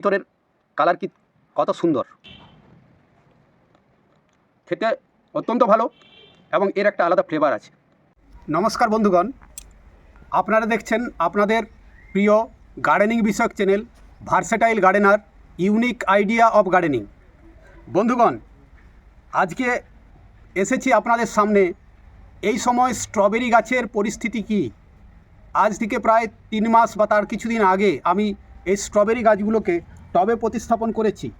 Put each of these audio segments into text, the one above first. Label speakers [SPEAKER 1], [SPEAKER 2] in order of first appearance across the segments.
[SPEAKER 1] ভিতরের কালার কি কত সুন্দর। খেতে অত্যন্ত ভালো এবং এর একটা আলাদা ফ্লেভার আছে। নমস্কার বন্ধুগণ, আপনারা দেখছেন আপনাদের প্রিয় গার্ডেনিং বিষয়ক channel versatile gardener unique idea of gardening বন্ধুগণ, আজকে এসেছি আপনাদের সামনে। এই সময় স্ট্রবেরি গাছের পরিস্থিতি কি? আজ থেকে প্রায় তিন মাস বা তার কিছুদিন আগে আমি এই স্ট্রবেরি গাছগুলোকে টবে প্রতিস্থাপন করেছি।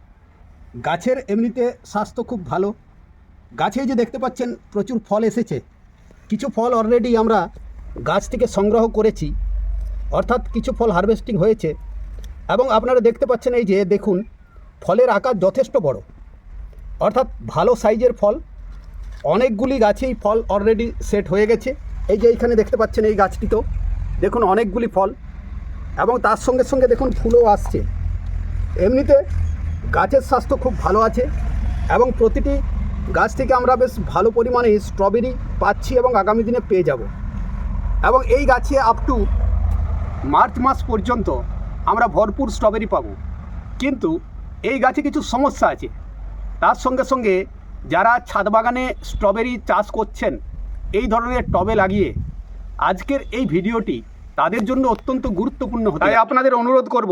[SPEAKER 1] গাছের এমনিতে স্বাস্থ্য খুব ভালো। গাছে যে দেখতে পাচ্ছেন, প্রচুর ফল এসেছে। কিছু ফল অলরেডি আমরা গাছ থেকে সংগ্রহ করেছি। অর্থাৎ কিছু ফল হারভেস্টিং হয়েছে। এবং আপনারা দেখতে পাচ্ছেন এই যে, দেখুন, ফলের আকার যথেষ্ট বড়। অর্থাৎ ভালো সাইজের ফল। অনেকগুলি গাছেই ফল অলরেডি সেট হয়ে গেছে। এই যে এইখানে দেখতে পাচ্ছেন এই গাছটিতেও। দেখুন, অনেকগুলি ফল। এবং তার সঙ্গে সঙ্গে দেখুন, ফুলও আসছে। এমনিতে গাছের স্বাস্থ্য খুব ভালো আছে এবং প্রতিটি গাছ থেকে আমরা বেশ ভালো পরিমাণে স্ট্রবেরি পাচ্ছি এবং আগামী দিনে পেয়ে যাব। এবং এই গাছে আপ টু মার্চ মাস পর্যন্ত আমরা ভরপুর স্ট্রবেরি পাবো। কিন্তু এই গাছে কিছু সমস্যা আছে। তার সঙ্গে সঙ্গে যারা ছাদ বাগানে স্ট্রবেরি চাষ করছেন এই ধরনের টবে লাগিয়ে আজকের এই ভিডিওটি তাদের জন্য অত্যন্ত গুরুত্বপূর্ণ হতে তাই আপনাদের অনুরোধ করব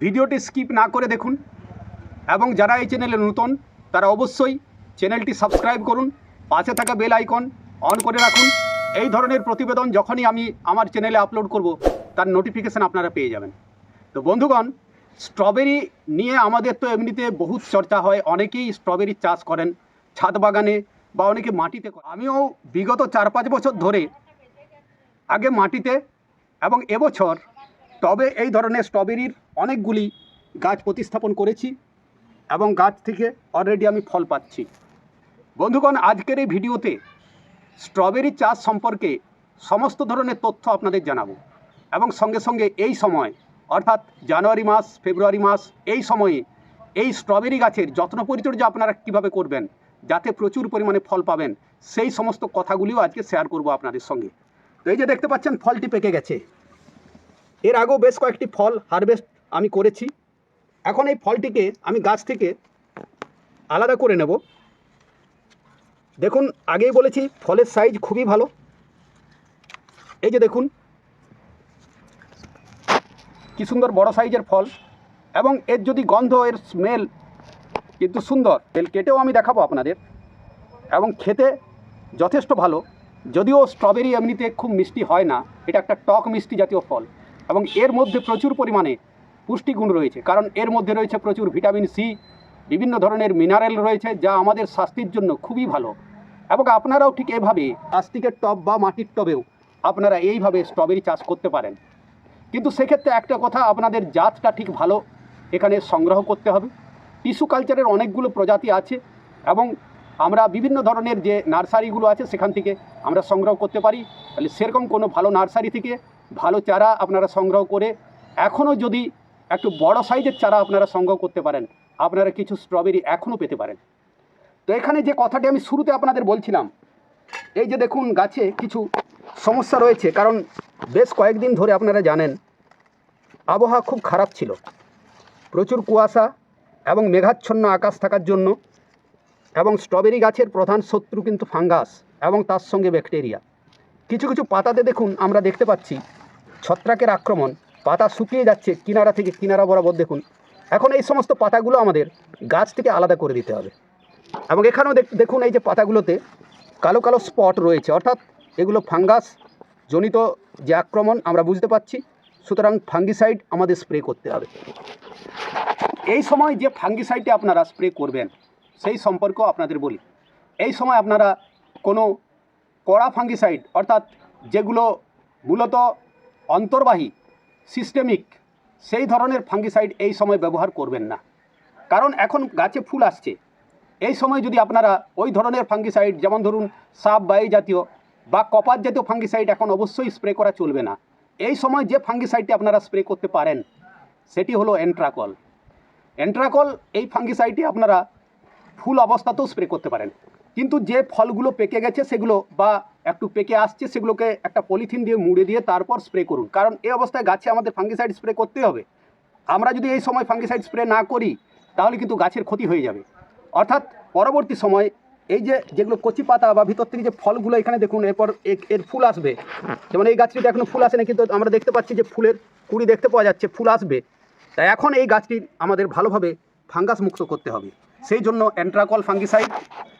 [SPEAKER 1] ভিডিওটি স্কিপ না করে দেখুন এবং যারা এই চ্যানেলে নতুন, তারা অবশ্যই চ্যানেলটি সাবস্ক্রাইব করুন, পাশে থাকা বেল আইকন অন করে রাখুন এই ধরনের প্রতিবেদন যখনই আমি আমার চ্যানেলে আপলোড করব, তার নোটিফিকেশান আপনারা পেয়ে যাবেন তো বন্ধুগণ স্ট্রবেরি নিয়ে আমাদের তো এমনিতে বহুত চর্চা হয়, অনেকেই স্ট্রবেরি চাষ করেন ছাদ বাগানে বা অনেকে মাটিতে। আমিও বিগত চার পাঁচ বছর ধরে আগে মাটিতে এবং এবছর টবে এই ধরনের স্ট্রবেরির অনেকগুলি গাছ প্রতিস্থাপন করেছি এবং গাছ থেকে অলরেডি আমি ফল পাচ্ছি। বন্ধুগণ, আজকের এই ভিডিওতে স্ট্রবেরি চাষ সম্পর্কে সমস্ত ধরনের তথ্য আপনাদের জানাব এবং সঙ্গে সঙ্গে এই সময়, অর্থাৎ জানুয়ারি মাস, ফেব্রুয়ারি মাস, এই সময়ে এই স্ট্রবেরি গাছের যত্ন পরিচর্যা আপনারা কীভাবে করবেন, যাতে প্রচুর পরিমাণে ফল পাবেন, সেই সমস্ত কথাগুলিও আজকে শেয়ার করব আপনাদের সঙ্গে। তো এই যে দেখতে পাচ্ছেন, ফলটি পেকে গেছে। এর আগেও বেশ কয়েকটি ফল হারভেস্ট আমি করেছি। এখন এই ফলটিকে আমি গাছ থেকে আলাদা করে নেব। দেখুন, আগেই বলেছি, ফলের সাইজ খুবই ভালো। এই যে দেখুন, কি সুন্দর বড় সাইজের ফল। এবং এর যদি গন্ধ, এর স্মেল কিন্তু সুন্দর, তেল কেটেও আমি দেখাবো আপনাদের। এবং খেতে যথেষ্ট ভালো। যদিও স্ট্রবেরি এমনিতে খুব মিষ্টি হয় না, এটা একটা টক মিষ্টি জাতীয় ফল। এবং এর মধ্যে প্রচুর পরিমাণে পুষ্টিগুণ রয়েছে। কারণ এর মধ্যে রয়েছে প্রচুর ভিটামিন সি, বিভিন্ন ধরনের মিনারেল রয়েছে যা আমাদের স্বাস্থ্যের জন্য খুবই ভালো। এবং আপনারাও ঠিক এভাবে প্লাস্টিকের টব বা মাটির টবেও আপনারা এইভাবে স্ট্রবেরি চাষ করতে পারেন। কিন্তু সেক্ষেত্রে একটা কথা, আপনাদের জাতটা ঠিক ভালো এখানে সংগ্রহ করতে হবে। টিস্যু কালচারের অনেকগুলো প্রজাতি আছে এবং আমরা বিভিন্ন ধরনের যে নার্সারিগুলো আছে সেখান থেকে আমরা সংগ্রহ করতে পারি। তাহলে সেরকম কোনো ভালো নার্সারি থেকে ভালো চারা আপনারা সংগ্রহ করে এখনও যদি একটু বড় সাইজের চারা আপনারা সংগ্রহ করতে পারেন, আপনারা কিছু স্ট্রবেরি এখনও পেতে পারেন। তো এখানে যে কথাটি আমি শুরুতে আপনাদের বলছিলাম, এই যে দেখুন গাছে কিছু সমস্যা রয়েছে, কারণ বেশ কয়েকদিন ধরে আপনারা জানেন, আবহাওয়া খুব খারাপ ছিল। প্রচুর কুয়াশা এবং মেঘাচ্ছন্ন আকাশ থাকার জন্য এবং স্ট্রবেরি গাছের প্রধান শত্রু কিন্তু ফাঙ্গাস এবং তার সঙ্গে ব্যাকটেরিয়া। কিছু কিছু পাতাতে দেখুন আমরা দেখতে পাচ্ছি ছত্রাকের আক্রমণ, পাতা শুকিয়ে যাচ্ছে কিনারা থেকে কিনারা বরাবর দেখুন। এখন এই সমস্ত পাতাগুলো আমাদের গাছ থেকে আলাদা করে দিতে হবে। এবং এখানেও দেখ- দেখুন এই যে পাতাগুলোতে কালো কালো স্পট রয়েছে, অর্থাৎ এগুলো ফাঙ্গাস জনিত যে আক্রমণ আমরা বুঝতে পারছি, সুতরাং ফাঙ্গিসাইড আমাদের স্প্রে করতে হবে। এই সময় যে ফাঙ্গিসাইডটি আপনারা স্প্রে করবেন, সেই সম্পর্ক আপনাদের বলি। এই সময় আপনারা কোনো কড়া ফাঙ্গিসাইড, অর্থাৎ যেগুলো মূলত অন্তর্বাহী সিস্টেমিক সেই ধরনের ফাঙ্গিসাইড এই সময় ব্যবহার করবেন না। কারণ এখন গাছে ফুল আসছে। এই সময় যদি আপনারা ওই ধরনের ফাঙ্গিসাইড যেমন ধরুন সাপ বা এই জাতীয় বা কপার জাতীয় ফাঙ্গিসাইড এখন অবশ্যই স্প্রে করা চলবে না। এই সময় যে ফাঙ্গিসাইডটি আপনারা স্প্রে করতে পারেন, সেটি হলো এন্ট্রাকল এন্ট্রাকল এই ফাঙ্গিসাইডটি আপনারা ফুল অবস্থাতেও স্প্রে করতে পারেন। কিন্তু যে ফলগুলো পেকে গেছে সেগুলো বা একটু পেকে আসছে, সেগুলোকে একটা পলিথিন দিয়ে মুড়ে দিয়ে তারপর স্প্রে করুন। কারণ এই অবস্থায় গাছে আমাদের ফাঙ্গিসাইড স্প্রে করতে হবে। আমরা যদি এই সময় ফাঙ্গিসাইড স্প্রে না করি, তাহলে কিন্তু গাছের ক্ষতি হয়ে যাবে। অর্থাৎ পরবর্তী সময় এই যে, যেগুলো কচি পাতা বা ভিতর থেকে যে ফলগুলো এখানে দেখুন, এরপর এর ফুল আসবে। যেমন এই গাছটিতে এখনও ফুল আসেনি, কিন্তু আমরা দেখতে পাচ্ছি যে ফুলের কুড়ি দেখতে পাওয়া যাচ্ছে, ফুল আসবে। তাই এখন এই গাছটি আমাদের ভালোভাবে ফাঙ্গাস মুক্ত করতে হবে। সেই জন্য অ্যান্ট্রাকল ফাঙ্গিসাইড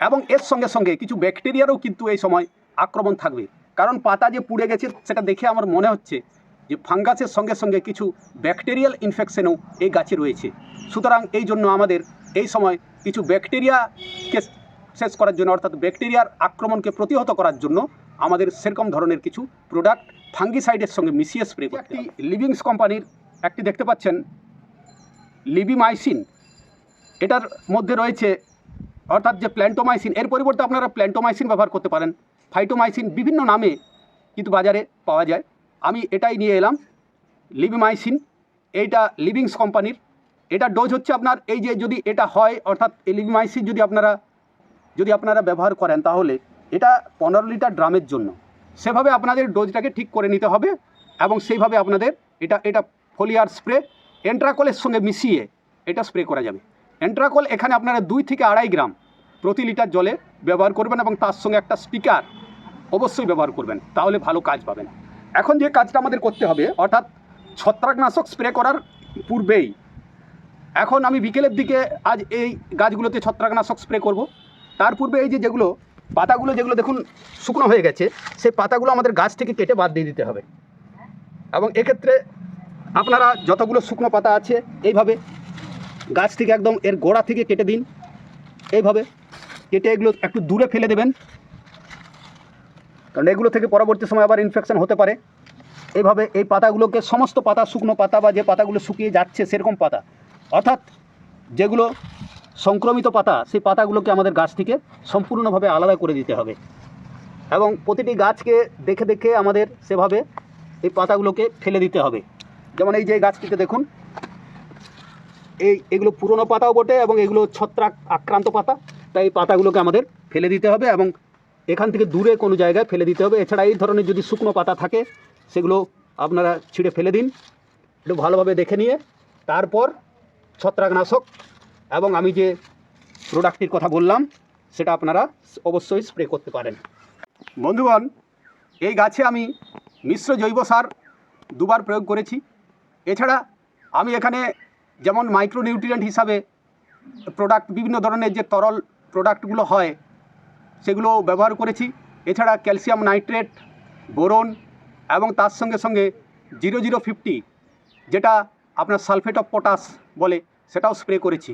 [SPEAKER 1] এবং এর সঙ্গে সঙ্গে কিছু ব্যাকটেরিয়ারও কিন্তু এই সময় আক্রমণ থাকবে। কারণ পাতা যে পুড়ে গেছে সেটা দেখে আমার মনে হচ্ছে যে ফাঙ্গাসের সঙ্গে সঙ্গে কিছু ব্যাকটেরিয়াল ইনফেকশনও এই গাছে রয়েছে। সুতরাং এই জন্য আমাদের এই সময় কিছু ব্যাকটেরিয়াকে শেষ করার জন্য অর্থাৎ ব্যাকটেরিয়ার আক্রমণকে প্রতিহত করার জন্য আমাদের সেরকম ধরনের কিছু প্রোডাক্ট ফাঙ্গিসাইডের সঙ্গে মিশিয়ে স্প্রে করতে একটি লিভিংস কোম্পানির একটি দেখতে পাচ্ছেন লিবিমাইসিন এটার মধ্যে রয়েছে অর্থাৎ যে প্ল্যান্টোমাইসিন এর পরিবর্তে আপনারা প্ল্যান্টোমাইসিন ব্যবহার করতে পারেন। ফাইটোমাইসিন বিভিন্ন নামে কিন্তু বাজারে পাওয়া যায়। আমি এটাই নিয়ে এলাম। লিবিমাইসিন এইটা লিভিংস কোম্পানির এটা ডোজ হচ্ছে আপনার এই যে যদি এটা হয়, অর্থাৎ এই লিবিমাইসিন যদি আপনারা যদি আপনারা ব্যবহার করেন তাহলে এটা পনেরো লিটার ড্রামের জন্য। সেভাবে আপনাদের ডোজটাকে ঠিক করে নিতে হবে এবং সেইভাবে আপনাদের এটা এটা ফোলিয়ার স্প্রে এন্ট্রাকলের সঙ্গে মিশিয়ে এটা স্প্রে করা যাবে। এন্ট্রাকল এখানে আপনারা দুই থেকে আড়াই গ্রাম প্রতি লিটার জলে ব্যবহার করবেন এবং তার সঙ্গে একটা স্পিকার অবশ্যই ব্যবহার করবেন, তাহলে ভালো কাজ পাবেন। এখন যে কাজটা আমাদের করতে হবে, অর্থাৎ ছত্রাকনাশক স্প্রে করার পূর্বেই, এখন আমি বিকেলের দিকে আজ এই গাছগুলোতে ছত্রাকনাশক স্প্রে করব। তার পূর্বে এই যে যেগুলো, পাতাগুলো যেগুলো দেখুন শুকনো হয়ে গেছে, সেই পাতাগুলো আমাদের গাছ থেকে কেটে বাদ দিয়ে দিতে হবে। এবং এক্ষেত্রে আপনারা যতগুলো শুকনো পাতা আছে, এইভাবে গাছ থেকে একদম এর গোড়া থেকে কেটে দিন। এইভাবে কেটে এগুলো একটু দূরে ফেলে দেবেন। কারণ এগুলো থেকে পরবর্তী সময় আবার ইনফেকশান হতে পারে। এইভাবে এই পাতাগুলোকে সমস্ত পাতা, শুকনো পাতা বা যে পাতাগুলো শুকিয়ে যাচ্ছে সেরকম পাতা। অর্থাৎ যেগুলো সংক্রমিত পাতা, সেই পাতাগুলোকে আমাদের গাছ থেকে সম্পূর্ণভাবে আলাদা করে দিতে হবে। এবং প্রতিটি গাছকে দেখে দেখে আমাদের সেভাবে এই পাতাগুলোকে ফেলে দিতে হবে। যেমন এই যে গাছটিতে দেখুন, এই এগুলো পুরনো পাতাও বটে এবং এগুলো ছত্রাক আক্রান্ত পাতা, তাই এই পাতাগুলোকে আমাদের ফেলে দিতে হবে এবং এখান থেকে দূরে কোনো জায়গায় ফেলে দিতে হবে। এছাড়া এই ধরনের যদি শুকনো পাতা থাকে, সেগুলো আপনারা ছিঁড়ে ফেলে দিন। একটু ভালোভাবে দেখে নিয়ে, তারপর ছত্রাকনাশক এবং আমি যে প্রোডাক্টটির কথা বললাম, সেটা আপনারা অবশ্যই স্প্রে করতে পারেন। বন্ধুগণ, এই গাছে আমি মিশ্র জৈব সার দুবার প্রয়োগ করেছি। এছাড়া আমি এখানে যেমন মাইক্রোনিউট্রিয়েন্ট হিসাবে প্রোডাক্ট বিভিন্ন ধরনের যে তরল প্রোডাক্টগুলো হয় সেগুলো ব্যবহার করেছি। এছাড়া ক্যালসিয়াম নাইট্রেট, বোরন এবং তার সঙ্গে সঙ্গে জিরো জিরো ফিফটি, যেটা আপনার সালফেট অফ পটাশ বলে সেটাও স্প্রে করেছি।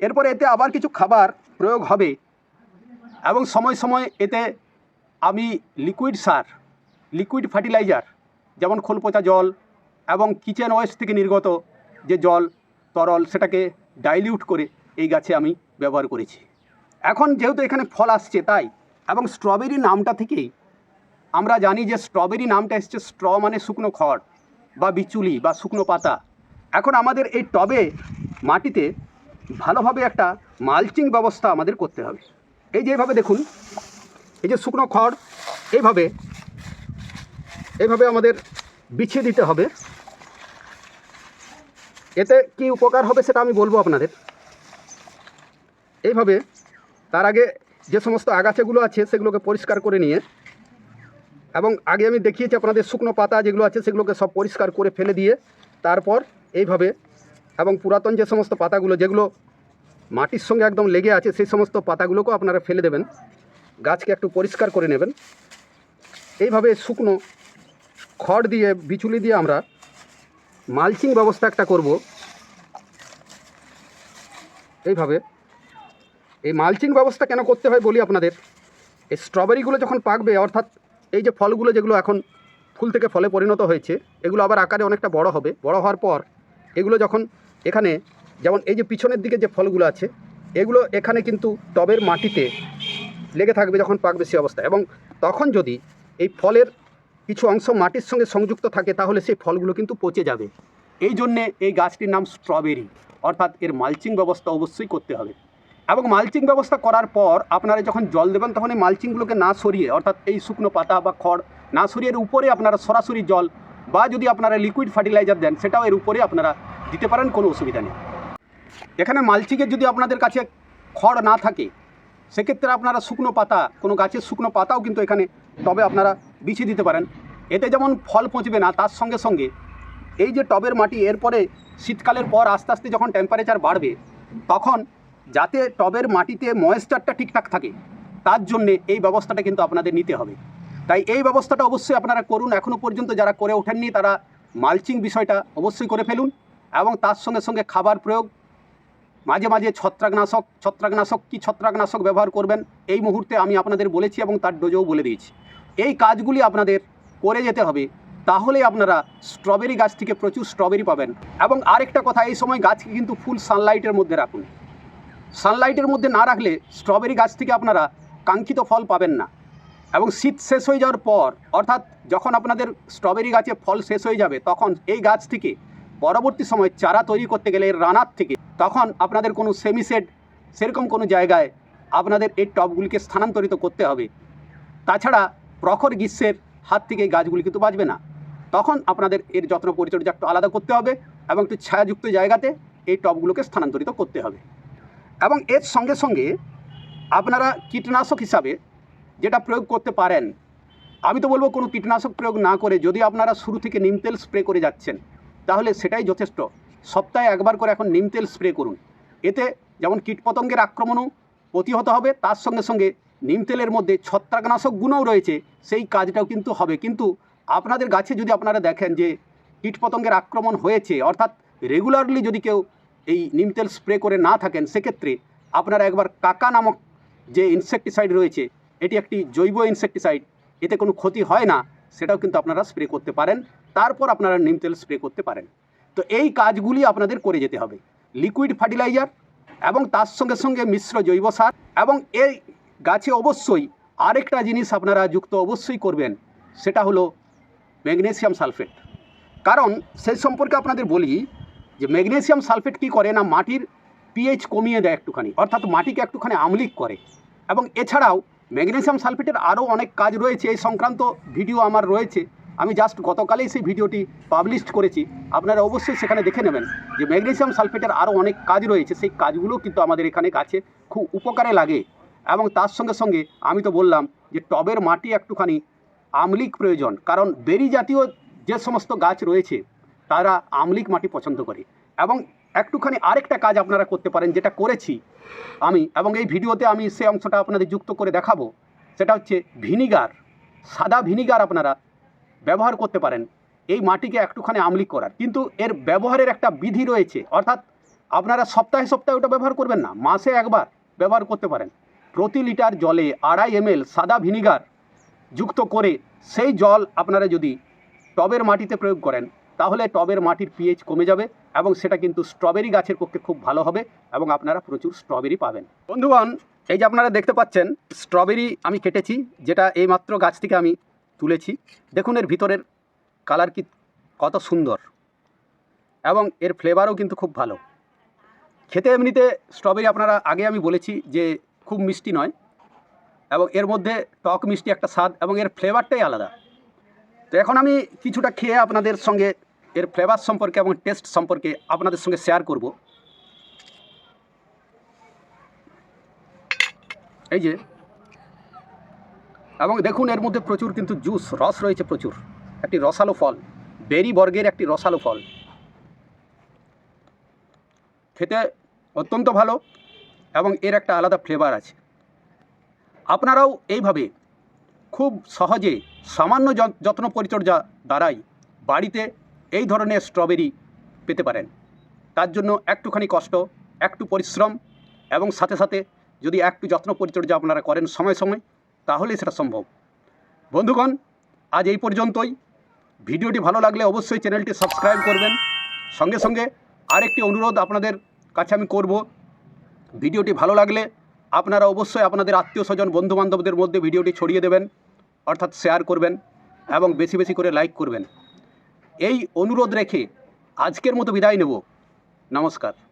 [SPEAKER 1] এরপরে এতে আবার কিছু খাবার প্রয়োগ হবে এবং সময় সময় এতে আমি লিকুইড সার, লিকুইড ফার্টিলাইজার, যেমন খোল পচা জল এবং কিচেন ওয়েস্ট থেকে নির্গত যে জল, তরল, সেটাকে ডাইলিউট করে এই গাছে আমি ব্যবহার করেছি। এখন যেহেতু এখানে ফল আসছে, তাই। এবং স্ট্রবেরি নামটা থেকেই আমরা জানি যে স্ট্রবেরি নামটা এসছে স্ট্র মানে শুকনো খড় বা বিচুলি বা শুকনো পাতা। এখন আমাদের এই টবে, মাটিতে ভালোভাবে একটা মালচিং ব্যবস্থা আমাদের করতে হবে। এই যে এইভাবে দেখুন, এই যে শুকনো খড় এইভাবে এইভাবে আমাদের বিছিয়ে দিতে হবে। এতে কি উপকার হবে সেটা আমি বলব আপনাদের। এইভাবে তার আগে যে সমস্ত আগাছাগুলো আছে সেগুলোকে পরিষ্কার করে নিয়ে এবং আগে আমি দেখিয়েছি আপনাদের শুকনো পাতা যেগুলো আছে সেগুলোকে সব পরিষ্কার করে ফেলে দিয়ে তারপর এইভাবে এবং পুরাতন যে সমস্ত পাতাগুলো যেগুলো মাটির সঙ্গে একদম লেগে আছে সেই সমস্ত পাতাগুলোকেও আপনারা ফেলে দেবেন। গাছকে একটু পরিষ্কার করে নেবেন। এইভাবে শুকনো খড় দিয়ে, বিচুলি দিয়ে আমরা মালচিং ব্যবস্থা একটা করব। এইভাবে এই মালচিং ব্যবস্থা কেন করতে হয় বলি আপনাদের? এই স্ট্রবেরিগুলো যখন পাকবে, অর্থাৎ এই যে ফলগুলো যেগুলো এখন ফুল থেকে ফলে পরিণত হয়েছে, এগুলো আবার আকারে অনেকটা বড় হবে। বড় হওয়ার পর এগুলো যখন এখানে, যেমন এই যে পিছনের দিকে যে ফলগুলো আছে, এগুলো এখানে কিন্তু টবের মাটিতে লেগে থাকবে যখন পাকবে সে অবস্থা। এবং তখন যদি এই ফলের কিছু অংশ মাটির সঙ্গে সংযুক্ত থাকে, তাহলে সেই ফলগুলো কিন্তু পচে যাবে। এই জন্যে এই গাছটির নাম স্ট্রবেরি অর্থাৎ এর মালচিং ব্যবস্থা অবশ্যই করতে হবে। এবং মালচিং ব্যবস্থা করার পর আপনারা যখন জল দেবেন, তখন এই মালচিংগুলোকে না সরিয়ে, অর্থাৎ এই শুকনো পাতা বা খড় না সরিয়ে এর উপরে আপনারা সরাসরি জল বা যদি আপনারা লিকুইড ফার্টিলাইজার দেন, সেটাও এর উপরে আপনারা দিতে পারেন, কোনো অসুবিধা নেই। এখানে মালচিংয়ের যদি আপনাদের কাছে খড় না থাকে, সেক্ষেত্রে আপনারা শুকনো পাতা, কোনো গাছের শুকনো পাতাও কিন্তু এখানে টবে আপনারা বিছিয়ে দিতে পারেন। এতে যেমন ফল পচবে না, তার সঙ্গে সঙ্গে এই যে টবের মাটি, এরপরে শীতকালের পর আস্তে আস্তে যখন টেম্পারেচার বাড়বে, তখন যাতে টবের মাটিতে ময়েশ্চারটা ঠিকঠাক থাকে। তার জন্যে এই ব্যবস্থাটা কিন্তু আপনাদের নিতে হবে। তাই এই ব্যবস্থাটা অবশ্যই আপনারা করুন। এখনও পর্যন্ত যারা করে ওঠেননি, তারা মালচিং বিষয়টা অবশ্যই করে ফেলুন এবং তার সঙ্গে সঙ্গে খাবার প্রয়োগ। মাঝে মাঝে ছত্রাকনাশক ছত্রাকনাশক কি ছত্রাকনাশক ব্যবহার করবেন, এই মুহূর্তে আমি আপনাদের বলেছি এবং তার ডোজও বলে দিয়েছি। এই কাজগুলি আপনাদের করে যেতে হবে তাহলে আপনারা স্ট্রবেরি গাছ থেকে প্রচুর স্ট্রবেরি পাবেন। এবং আরেকটা কথা, এই সময় গাছকে কিন্তু ফুল সানলাইটের মধ্যে রাখুন। সানলাইটের মধ্যে না রাখলে স্ট্রবেরি গাছ থেকে আপনারা কাঙ্ক্ষিত ফল পাবেন না। এবং শীত শেষ হয়ে যাওয়ার পর, অর্থাৎ যখন আপনাদের স্ট্রবেরি গাছে ফল শেষ হয়ে যাবে, তখন এই গাছ থেকে পরবর্তী সময় চারা তৈরি করতে গেলে রানার থেকে, তখন আপনাদের কোনো সেমিসেড সেরকম কোনো জায়গায় আপনাদের এই টবগুলিকে স্থানান্তরিত করতে হবে। তাছাড়া প্রখর গ্রীষ্মের হাত থেকে এই গাছগুলি কিন্তু বাঁচবে না। তখন আপনাদের এর যত্ন পরিচর্যা একটু আলাদা করতে হবে এবং একটু ছায়াযুক্ত জায়গাতে এই টবগুলোকে স্থানান্তরিত করতে হবে। এবং এর সঙ্গে সঙ্গে আপনারা কীটনাশক হিসাবে যেটা প্রয়োগ করতে পারেন, আমি তো বলব কোনো কীটনাশক প্রয়োগ না করে যদি আপনারা শুরু থেকে নিম তেল স্প্রে করে যাচ্ছেন, তাহলে সেটাই যথেষ্ট। সপ্তাহে একবার করে এখন নিম তেল স্প্রে করুন। এতে যেমন কীটপতঙ্গের আক্রমণও প্রতিহত হবে, তার সঙ্গে সঙ্গে নিম তেলের মধ্যে ছত্রাকনাশক গুণও রয়েছে, সেই কাজটাও কিন্তু হবে। কিন্তু আপনাদের গাছে যদি আপনারা দেখেন যে কীটপতঙ্গের আক্রমণ হয়েছে, অর্থাৎ রেগুলারলি যদি কেউ এই নিম তেল স্প্রে করে না থাকেন, সেক্ষেত্রে আপনারা একবার কাকা নামক যে ইনসেকটিসাইড রয়েছে, এটি একটি জৈব ইনসেকটিসাইড এতে কোনো ক্ষতি হয় না, সেটাও কিন্তু আপনারা স্প্রে করতে পারেন, তারপর আপনারা নিম তেল স্প্রে করতে পারেন। তো এই কাজগুলি আপনাদের করে যেতে হবে। লিকুইড ফার্টিলাইজার এবং তার সঙ্গে সঙ্গে মিশ্র জৈব সার এবং এই গাছে অবশ্যই আরেকটা জিনিস আপনারা যুক্ত অবশ্যই করবেন, সেটা হলো ম্যাগনেসিয়াম সালফেট। কারণ সেই সম্পর্কে আপনাদের বলি যে ম্যাগনেসিয়াম সালফেট কী করে না মাটির পিএইচ কমিয়ে দেয় একটুখানি, অর্থাৎ মাটিকে একটুখানি আমলিক করে। এবং এছাড়াও ম্যাগনেসিয়াম সালফেটের আরও অনেক কাজ রয়েছে, এই সংক্রান্ত ভিডিও আমার রয়েছে। আমি জাস্ট গতকালেই সেই ভিডিওটি পাবলিশ করেছি। আপনারা অবশ্যই সেখানে দেখে নেবেন যে ম্যাগনেসিয়াম সালফেটের আরও অনেক কাজ রয়েছে। সেই কাজগুলো কিন্তু আমাদের এখানে গাছে খুব উপকারে লাগে। এবং তার সঙ্গে সঙ্গে আমি তো বললাম যে টবের মাটি একটুখানি আমলিক প্রয়োজন। কারণ বেরি জাতীয় যে সমস্ত গাছ রয়েছে তারা আমলিক মাটি পছন্দ করে। এবং একটুখানি আরেকটা কাজ আপনারা করতে পারেন, যেটা করেছি আমি, এবং এই ভিডিওতে আমি সে অংশটা আপনাদের যুক্ত করে দেখাবো, সেটা হচ্ছে ভিনিগার, সাদা ভিনিগার আপনারা ব্যবহার করতে পারেন, এই মাটিকে একটুখানি আমলিক করার। কিন্তু এর ব্যবহারের একটা বিধি রয়েছে, অর্থাৎ আপনারা সপ্তাহে সপ্তাহে ওটা ব্যবহার করবেন না, মাসে একবার ব্যবহার করতে পারেন। প্রতি লিটার জলে আড়াই এমএল সাদা ভিনিগার যুক্ত করে, সেই জল আপনারা যদি টবের মাটিতে প্রয়োগ করেন তাহলে টবের মাটির পিএইচ কমে যাবে এবং সেটা কিন্তু স্ট্রবেরি গাছের পক্ষে খুব ভালো হবে এবং আপনারা প্রচুর স্ট্রবেরি পাবেন। বন্ধুগণ, এই যে আপনারা দেখতে পাচ্ছেন স্ট্রবেরি আমি কেটেছি, যেটা এইমাত্র গাছ থেকে আমি তুলেছি। দেখুন এর ভিতরের কালার কি কত সুন্দর এবং এর ফ্লেভারও কিন্তু খুব ভালো। খেতে এমনিতে স্ট্রবেরি আপনারা আগে আমি বলেছি যে খুব মিষ্টি নয় এবং এর মধ্যে টক মিষ্টি একটা স্বাদ এবং এর ফ্লেভারটাই আলাদা। তো এখন আমি কিছুটা খেয়ে আপনাদের সঙ্গে এর ফ্লেভার সম্পর্কে এবং টেস্ট সম্পর্কে আপনাদের সঙ্গে শেয়ার করব। এই যে, এবং দেখুন এর মধ্যে প্রচুর কিন্তু জুস রস রয়েছে প্রচুর। একটি রসালো ফল বেরি বর্গের একটি রসালো ফল। খেতে অত্যন্ত ভালো এবং এর একটা আলাদা ফ্লেভার আছে। আপনারাও এইভাবে খুব সহজে সামান্য যত- যত্ন পরিচর্যা দ্বারাই বাড়িতে এই ধরনের স্ট্রবেরি পেতে পারেন। তার জন্য একটুখানি কষ্ট, একটু পরিশ্রম এবং সাথে সাথে যদি একটু যত্ন পরিচর্যা আপনারা করেন সময় সময়, তাহলে সেটা সম্ভব। বন্ধুগণ, আজ এই পর্যন্তই। ভিডিওটি ভালো লাগলে অবশ্যই চ্যানেলটি সাবস্ক্রাইব করবেন। সঙ্গে সঙ্গে আরেকটি অনুরোধ আপনাদের কাছে আমি করব। ভিডিওটি ভালো লাগলে আপনারা অবশ্যই আপনাদের আত্মীয় স্বজন বন্ধুবান্ধবদের মধ্যে ভিডিওটি ছড়িয়ে দেবেন, অর্থাৎ শেয়ার করবেন এবং বেশি বেশি করে লাইক করবেন। এই অনুরোধ রেখে আজকের মতো বিদায় নেব। নমস্কার।